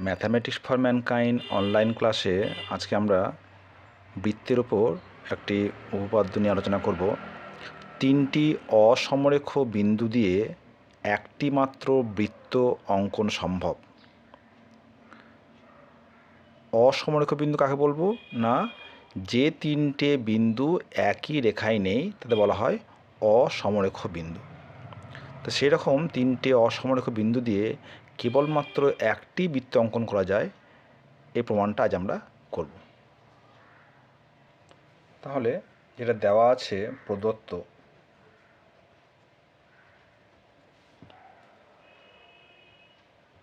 Mathematics for mankind online ক্লাসে আজকে আমরা বৃত্তের ওপর একটি উপপাদ্য নিয়ে আলোচনা করব। তিনটি অসমরেখ বিন্দু দিয়ে একটি মাত্র বৃত্ত অঙ্কন সম্ভব। অসমরেখ বিন্দু কাকে বলব? না, যে তিনটে বিন্দু একই রেখায় নেই, তাদের বলা হয় অসমরেখ বিন্দু। তো সেরকম তিনটে অসমরেখ বিন্দু দিয়ে কেবলমাত্র একটি বৃত্ত অঙ্কন করা যায়, এই প্রমাণটা আজ আমরা করব। তাহলে যেটা দেওয়া আছে প্রদত্ত,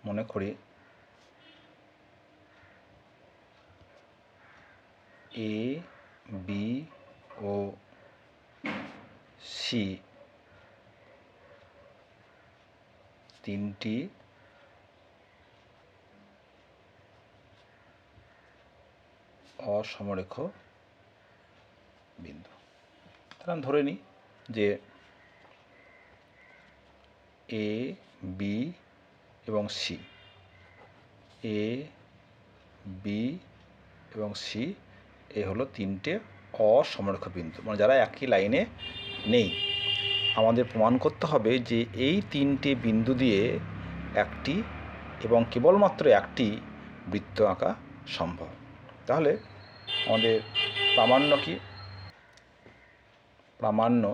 মনে করি এ বি ও সি তিনটি অসমরেখ বিন্দু। তাহলে আমি ধরে নিই যে এ বি এবং সি এ বি এবং সি এ হলো তিনটে অসমরেখ বিন্দু। মানে যারা একই লাইনে নেই। আমাদের প্রমাণ করতে হবে যে এই তিনটে বিন্দু দিয়ে একটি এবং কেবলমাত্র একটি বৃত্ত আঁকা সম্ভব। তাহলে আমাদের প্রামাণ্য কি? প্রামাণ্য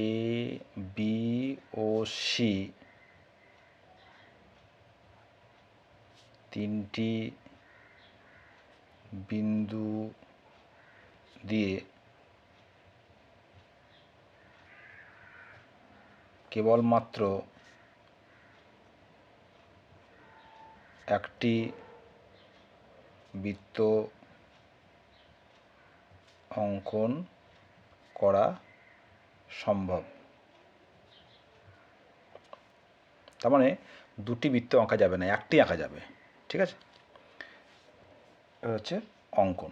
এ বি ও সি তিনটি বিন্দু দিয়ে কেবলমাত্র একটি বৃত্ত অঙ্কন করা সম্ভব। তার মানে দুটি বৃত্ত আঁকা যাবে না, একটি আঁকা যাবে, ঠিক আছে? হচ্ছে অঙ্কন।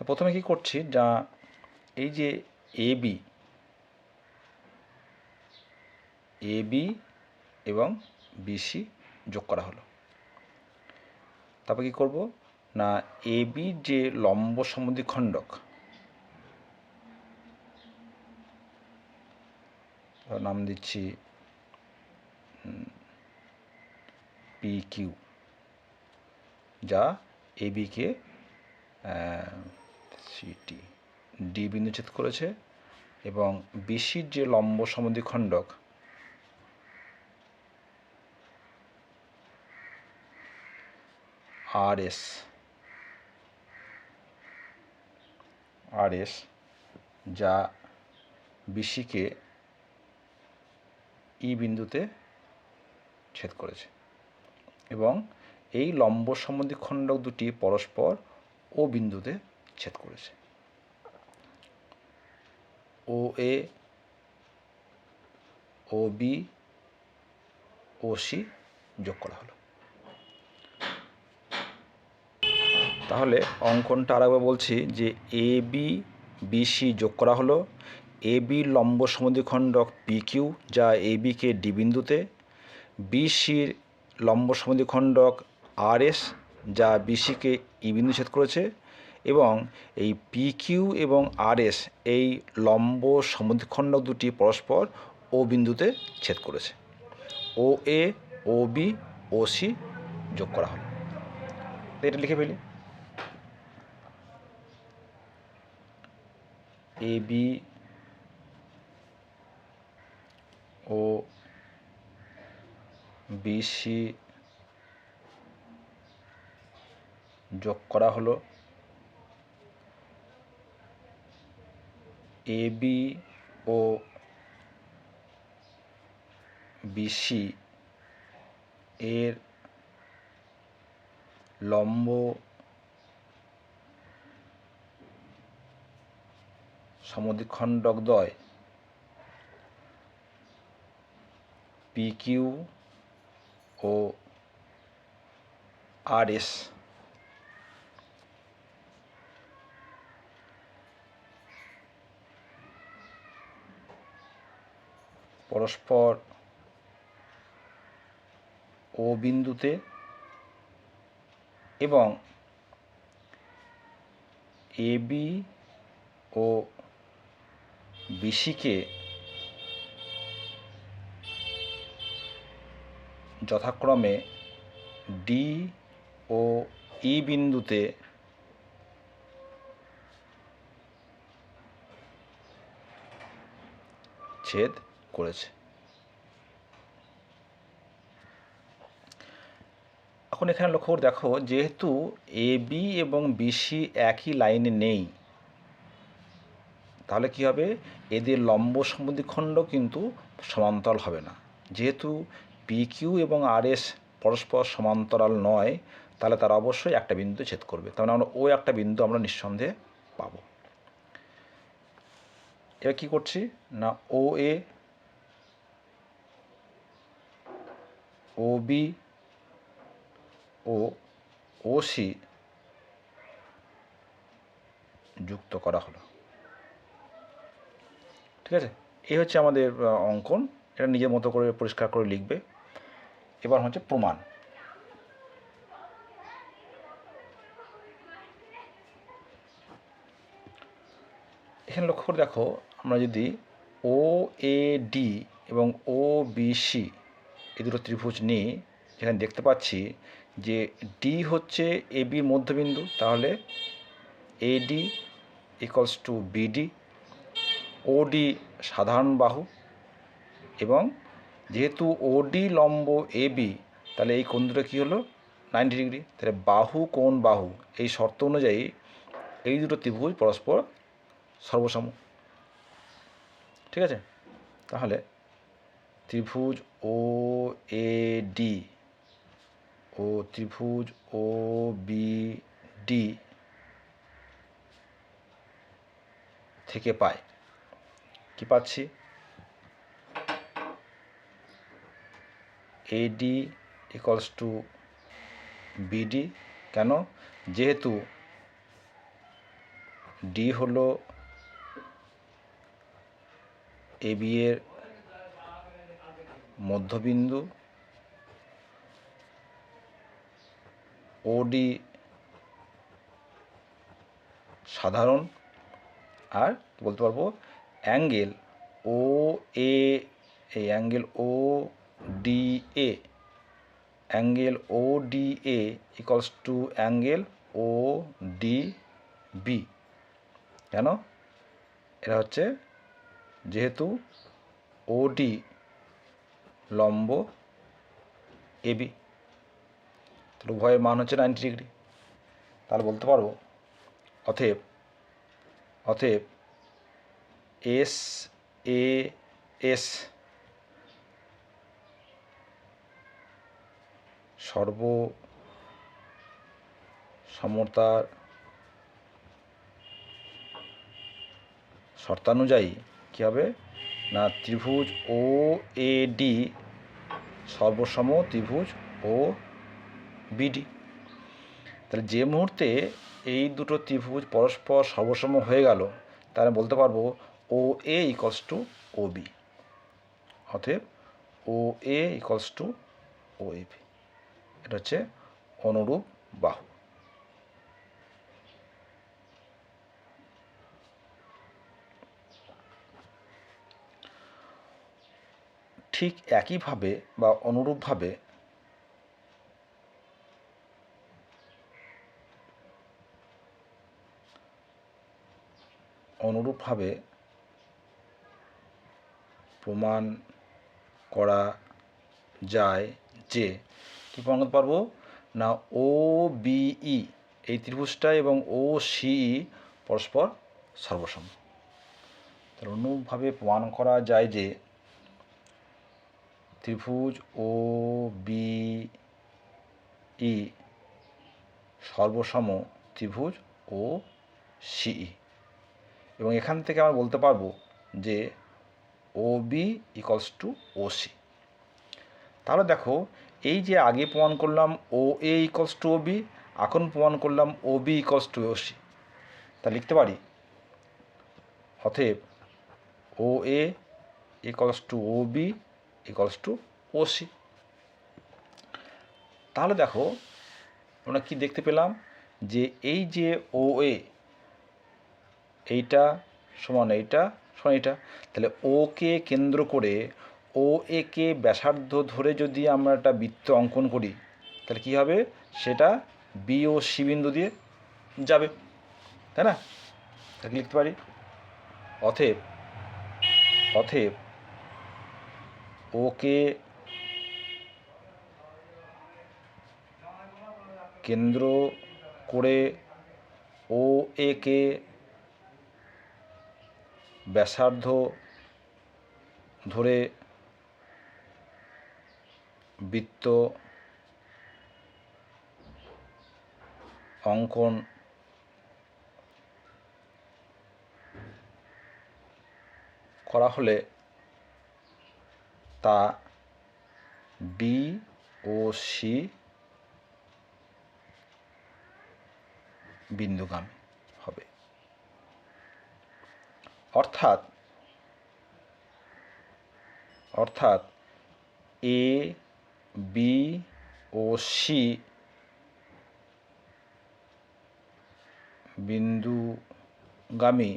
তো প্রথমে কি করছি, যা এই যে এ বি এ বি এবং বিসি যোগ করা হলো। তারপর কি করব? না, এ বি যে লম্ব খণ্ডক নাম দিচ্ছি পি কিউ, যা এ বিকে সিটি ডি বিন্দু ছেদ করেছে এবং বিসির যে লম্ব সমদ্বিখণ্ডক আর এস আর এস যা বিসিকে ই বিন্দুতে ছেদ করেছে এবং এই লম্ব সমদ্বিখণ্ডক দুটি পরস্পর ও বিন্দুতে ছেদ করেছে। ও এ, ও বি, ও সি যোগ করা হলো। তাহলে অঙ্কনটা আরেকবার বলছি যে এ, বি বিসি যোগ করা হলো। এ, বি লম্ব সমদ্বিখণ্ডক পি কিউ যা এ বিকে ডি বিন্দুতে। বি বিসির লম্ব সমদ্বিখণ্ডক আর এস যা বিসিকে ই বিন্দু ছেদ করেছে। এবং এই পি কিউ এবং আর এস এই লম্ব সমুদ্রখণ্ড দুটি পরস্পর ও বিন্দুতে ছেদ করেছে। ও এ ও বি ও সি যোগ করা হলো। এটা লিখে ফেলি। এ বি ও বিসি যোগ করা হলো। এ বি ও বিসি এর লম্ব সমদ্বিখণ্ডকদ্বয় পি কিউ ও আর পরস্পর ও বিন্দুতে এবং এ বি ও বিসিকে যথাক্রমে ডি ও ই বিন্দুতে ছেদ করেছে। এখন এখানে লক্ষ্য করে দেখো, যেহেতু এ বি এবং বিসি একই লাইনে নেই, তাহলে কি হবে? এদের লম্ব সমদ্বিখণ্ড কিন্তু সমান্তরাল হবে না। যেহেতু পি কিউ এবং আর এস পরস্পর সমান্তরাল নয়, তাহলে তারা অবশ্যই একটা বিন্দু ছেদ করবে। তার মানে আমরা ও একটা বিন্দু আমরা নিঃসন্দেহে পাবো। এবার কী করছি? না ও এ ও বি ও ও সি যুক্ত করা হলো। ঠিক আছে? এই হচ্ছে আমাদের অঙ্কন। এটা নিজের মতো করে পরিষ্কার করে লিখবে। এবার হচ্ছে প্রমাণ। এখানে লক্ষ্য করে দেখো, আমরা যদি ও, এ, ডি এবং ও, বি, সি এই দুটো ত্রিভুজ নিই যেখানে দেখতে পাচ্ছি যে ডি হচ্ছে এ বির মধ্যবিন্দু, তাহলে এডি ইকলস টু বিডি ওডি সাধারণ বাহু এবং যেহেতু ওডি লম্ব এ বি তাহলে এই কোণ দুটো কী হলো? Ninety degree. তাহলে বাহু, কোণ, বাহু, এই শর্ত অনুযায়ী এই দুটো ত্রিভুজ পরস্পর সর্বসম। ঠিক আছে? তাহলে ত্রিভুজ ও এ ডি ও ত্রিভুজ ও বি ডি থেকে পায় কি পাচ্ছি? এডি ইকলস টু বিডি কেন? যেহেতু ডি হলো এ বি এর মধ্যবিন্দু ওডি সাধারণ, আর বলতে পারব? অ্যাঙ্গেল ও এ এই angle O D A angle O D A equals to angle O D B কেন? এটা হচ্ছে যেহেতু ওডি লম্ব এবি তাহলে উভয়ের মান হচ্ছে নাইনটি ডিগ্রি তাহলে বলতে পারব, অতএব অতএব এস এ এস সর্ব সমতার শর্তানুযায়ী কী হবে? না, ত্রিভুজ ও এ ডি সর্বসম ত্রিভুজ ও বিডি। তাহলে যে মুহূর্তে এই দুটো ত্রিভুজ পরস্পর সর্বসম হয়ে গেল, তাহলে বলতে পারব O A equals to O B অতএব ও এ ইকলস টু ও এটা হচ্ছে অনুরূপ বাহু। ঠিক একইভাবে বা অনুরূপভাবে অনুরূপভাবে প্রমাণ করা যায় যে, কী প্রমাণ করতে পারব? না, ও বিই এই ত্রিভুজটা এবং ও সিই পরস্পর সর্বসম। অনুরূপভাবে প্রমাণ করা যায় যে ত্রিভুজ ও বি ই সর্বসম ত্রিভুজ ও সিই এবং এখান থেকে আমরা বলতে পারব যে O B equals to O C. তাহলে দেখো, এই যে আগে প্রমাণ করলাম O A equals to O B, এখন প্রমাণ করলাম O B equals to O C. তা লিখতে পারি? অতএব O A equals to O B equals to O C তাহলে দেখো, আমরা কি দেখতে পেলাম? যে এই যে ও এ এইটা সমান এইটা সমান এইটা, তাহলে ওকে কেন্দ্র করে ও একে ব্যাসার্ধ ধরে যদি আমরা একটা বৃত্ত অঙ্কন করি, তাহলে কী হবে? সেটা বি ও সি বিন্দু দিয়ে যাবে, তাই না? তাহলে লিখতে পারি? অথেব অথেব ওকে কেন্দ্র করে ও একে ব্যাসার্ধ ধরে বৃত্ত অঙ্কন করা হলে তা বি ও সি বিন্দুগামী হবে। অর্থাৎ অর্থাৎ এ বি ও সি বিন্দুগামী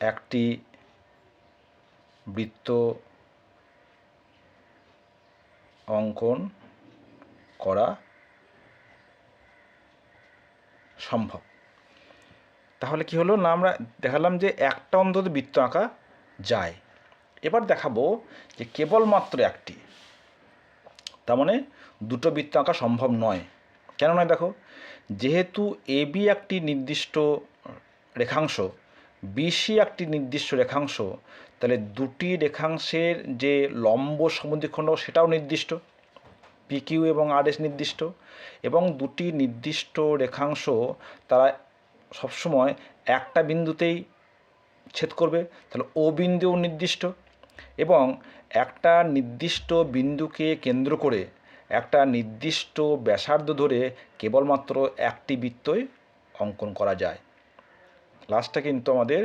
একটি বৃত্ত অঙ্কন করা সম্ভব। তাহলে কি হলো? না, আমরা দেখালাম যে একটা অন্তত বৃত্ত আঁকা যায়। এবার দেখাবো যে কেবলমাত্র একটি, তার মানে দুটো বৃত্ত আঁকা সম্ভব নয়। কেন নয় দেখো? যেহেতু এ, বি একটি নির্দিষ্ট রেখাংশ বিসি একটি নির্দিষ্ট রেখাংশ তাহলে দুটি রেখাংশের যে লম্ব সমদ্বিখণ্ড সেটাও নির্দিষ্ট। পি কিউ এবং আর এস নির্দিষ্ট। এবং দুটি নির্দিষ্ট রেখাংশ তারা সবসময় একটা বিন্দুতেই ছেদ করবে। তাহলে ও বিন্দুও নির্দিষ্ট এবং একটা নির্দিষ্ট বিন্দুকে কেন্দ্র করে একটা নির্দিষ্ট ব্যাসার্ধ ধরে কেবলমাত্র একটি বৃত্তই অঙ্কন করা যায়। লাস্টটা কিন্তু আমাদের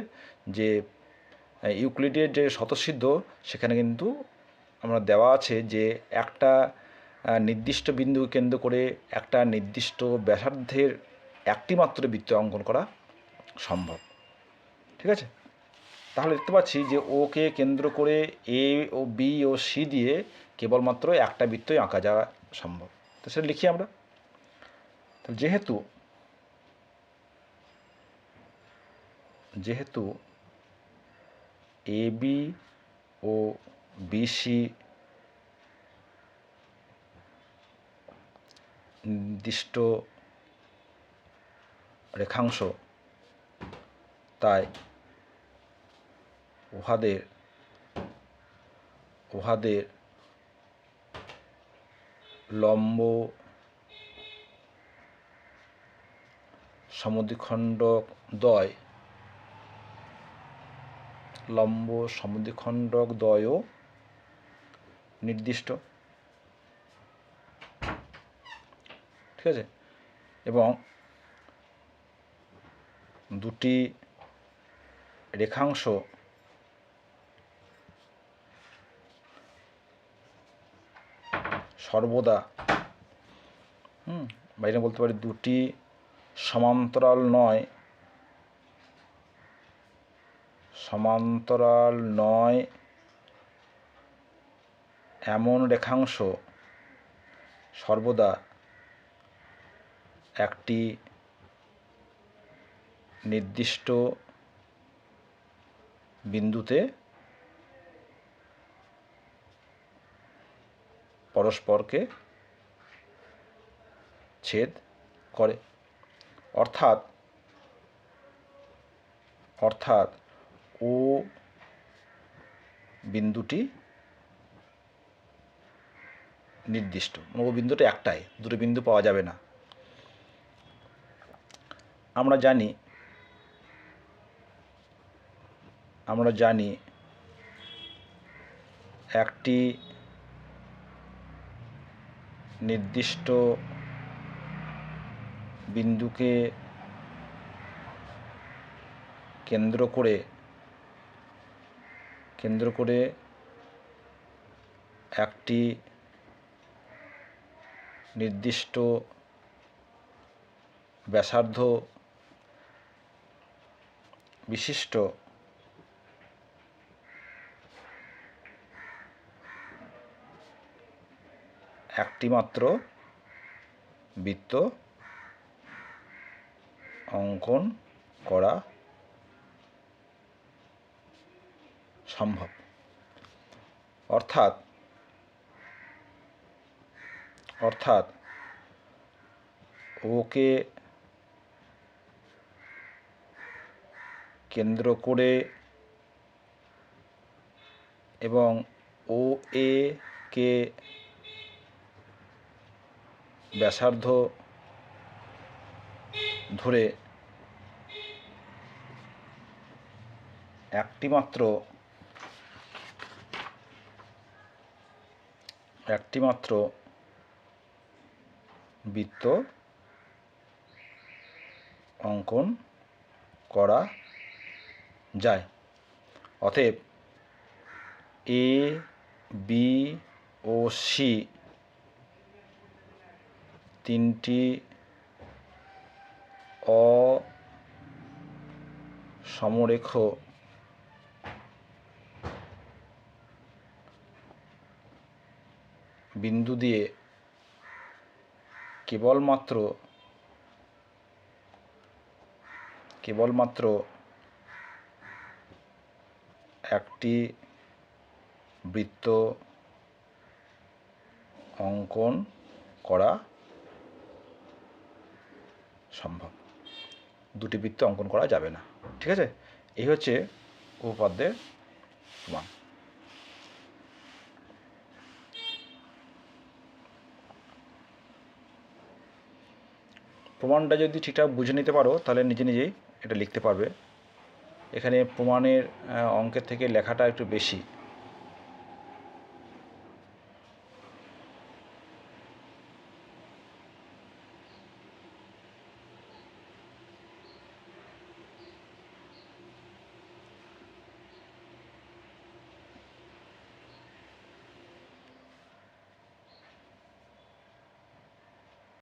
যে ইউক্লিডের যে স্বতঃসিদ্ধ, সেখানে কিন্তু আমরা দেওয়া আছে যে একটা নির্দিষ্ট বিন্দু কেন্দ্র করে একটা নির্দিষ্ট ব্যাসার্ধের একটি মাত্র বৃত্ত অঙ্কন করা সম্ভব। ঠিক আছে? তাহলে দেখতে পাচ্ছি যে ওকে কেন্দ্র করে এ ও বি ও সি দিয়ে কেবলমাত্র একটা বৃত্তই আঁকা যাওয়া সম্ভব। তো সেটা লিখি আমরা। যেহেতু যেহেতু এ বি ও বিসি নির্দিষ্ট রেখাংশ। তাই উহাদের উহাদের লম্ব সমদ্বিখণ্ডক দ্বয় লম্ব সমদ্বিখণ্ডক দ্বয়ও নির্দিষ্ট। ঠিক আছে? এবং দুটি রেখাংশ সর্বদা, হুম বাইরে বলতে পারি দুটি সমান্তরাল নয় সমান্তরাল নয় এমন রেখাংশ সর্বদা একটি নির্দিষ্ট বিন্দুতে পরস্পরকে ছেদ করে। অর্থাৎ অর্থাৎ ও বিন্দুটি নির্দিষ্ট। ও বিন্দুটা একটাই, দুটো বিন্দু পাওয়া যাবে না। আমরা জানি আমরা জানি একটি নির্দিষ্ট বিন্দুকে কেন্দ্র করে কেন্দ্র করে একটি নির্দিষ্ট ব্যাসার্ধ বিশিষ্ট একটিমাত্র বৃত্ত অঙ্কন করা সম্ভব। অর্থাৎ অর্থাৎ ওকে কেন্দ্র করে এবং ও এ কে ব্যাসার্ধ ধরে একটিমাত্র একটিমাত্র বৃত্ত অঙ্কন করা যায়। অতএব এ বি ও সি তিনটি অসমরেখ বিন্দু দিয়ে কেবলমাত্র কেবলমাত্র একটি বৃত্ত অঙ্কন করা সম্ভব। দুটি বৃত্ত অঙ্কন করা যাবে না। ঠিক আছে? এই হচ্ছে উপপাদ্যের প্রমাণ। প্রমাণটা যদি ঠিকঠাক বুঝে নিতে পারো, তাহলে নিজে নিজেই এটা লিখতে পারবে। এখানে প্রমাণের অঙ্কের থেকে লেখাটা একটু বেশি।